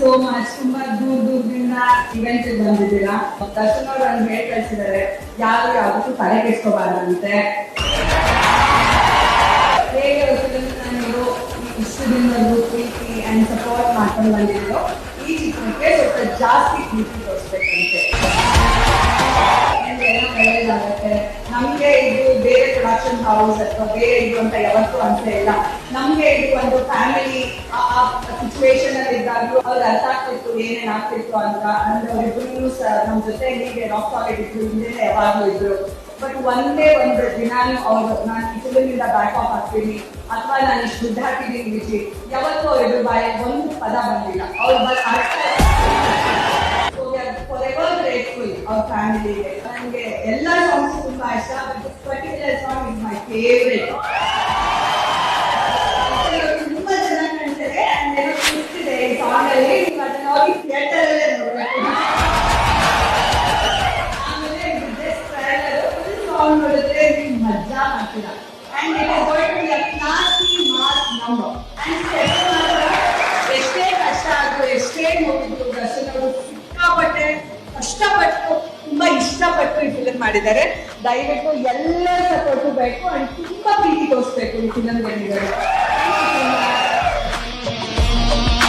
So much ತುಂಬಾ ದೂರ ದೂರದಿಂದ ಇವೆಂಟ್ ಬಂದಿದ್ದೀರಾ? ಕಸ್ಟಮರ್ ಒಂದು ಹೇಳಿ ಕಳಿಸಿದ್ದಾರೆ. ಯಾವ ಯಾವತ್ತೂ ತಲೆ ಕೆಡ್ಸ್ಕೋಬಾರ್ದಂತೆ. ಹೇಗೆ ವಸುಧನರು ಇಷ್ಟದಿಂದ ಪ್ರೀತಿ ಅಂಡ್ ಸಪೋರ್ಟ್ ಮಾಡ್ಕೊಂಡು ಬಂದಿದ್ರು ಈ ಚಿತ್ರಕ್ಕೆ ಸ್ವಲ್ಪ ಜಾಸ್ತಿ ಪ್ರೀತಿ ತೋರಿಸ್ಬೇಕಂತೆ. ಪ್ರೊಡಕ್ಷನ್ ಹೌಸ್ ಅಥವಾ ಬೇರೆ ಇದು ಅಂತ ಯಾವತ್ತೂ ಅಂತ ಇಲ್ಲ ನಮ್ಗೆ ಇದು ಒಂದು ಫ್ಯಾಮಿಲಿ ಸಿಚುವೇಶನ್ ಅಲ್ಲಿ ಇದ್ದಾಗ್ಲೂ ಅವ್ರಿಗೆ ಅರ್ಥ ಆಗ್ತಿತ್ತು, ಏನೇನ್ ಆಗ್ತಿತ್ತು ಅಂತ. ಅಂದ್ರೆ ಅವರಿಬ್ರು ನಮ್ ಜೊತೆ ಹೀಗೆ ರಾಕ್ ಸಾಲಿಡ್ ಹಿಂದೆ ಯಾವಾಗ್ಲೂ ಇದ್ರು. ಬಟ್ ಒಂದೇ ಒಂದು ದಿನಾನು ಅವರು, ನಾನು ಫಿಲ್ಮಿಂದ ಬ್ಯಾಕ್ ಆಫ್ ಆಗ್ತೀನಿ, ಅಥವಾ ನಾನು ಇಷ್ಟು ದುಡ್ಡು ಹಾಕಿದ್ದೀನಿ ಯಾವತ್ತೂ ಅವರಿಬ್ರು ಬಾಯ ಒಂದು ಪದ ಬಂದಿಲ್ಲ. ಅವ್ರು ಬಸ್ ಅರ್ಥ ಅವ್ರ ಫ್ಯಾಮಿಲಿಗೆ. ನನಗೆ ಎಲ್ಲ ಸಾಂಗ್ಸ್ ತುಂಬಾ ಇಷ್ಟ ಪರ್ಟಿಕ್ಯುಲರ್ ಫೇವ್ರೆಟ್ ತುಂಬಾ ಚೆನ್ನಾಗಿ ಕಾಣ್ತಿದೆ ಅಂಡ್ ಏನೋ twist ಇದೆ ಈ ಸಾಂಗ್ ಅಲ್ಲಿ ನೀವು ಅದನ್ನ ಹೋಗಿ ಥಿಯೇಟರ್ ಅಲ್ಲೇ ನೋಡ್ಬೇಕು ಆಮೇಲೆ ಜಸ್ಟ್ ಟ್ರೈಲರ್ ಫುಲ್ ಸಾಂಗ್ ನೋಡಿದ್ರೆ ನೀವು ಮಜಾ ಮಾಡ್ತೀರಾ and it is going to be a classy mass number and ಎಷ್ಟೇ ಕಷ್ಟ ಆದ್ರೂ ಎಷ್ಟೇ ಈ ಫಿಲ್ಮ್ ಮಾಡಿದ್ದಾರೆ. ದಯವಿಟ್ಟು ಎಲ್ಲರ ಸಪೋರ್ಟು ಬೇಕು. ಅಂಡ್ ತುಂಬಾ ಪ್ರೀತಿ ತೋರಿಸ್ಬೇಕು ಈ ಬಂದಿದ್ದಾರೆ